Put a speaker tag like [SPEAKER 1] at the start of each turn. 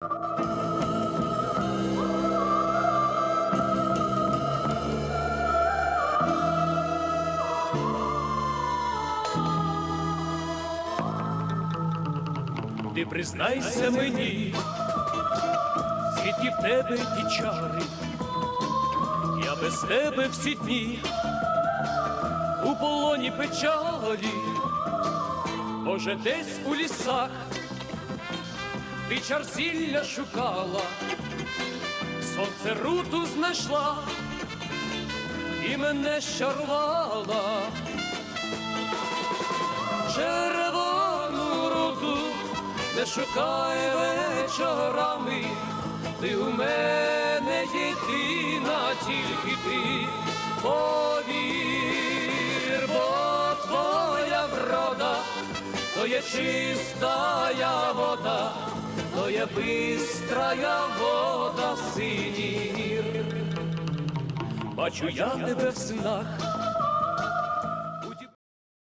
[SPEAKER 1] Ти признайся мені, звідки в тебе ті чари, я без тебе всі дні у полоні печалі, може, десь у лісах ти чар зілля шукала, сонце руту знайшла і мене щарувала. Червону руту не шукай вечорами, ти у мене єдина, тільки ти повір, бо твоя врода, то є чистая вода, є бистрая вода синір. Бачу я тебе в снах,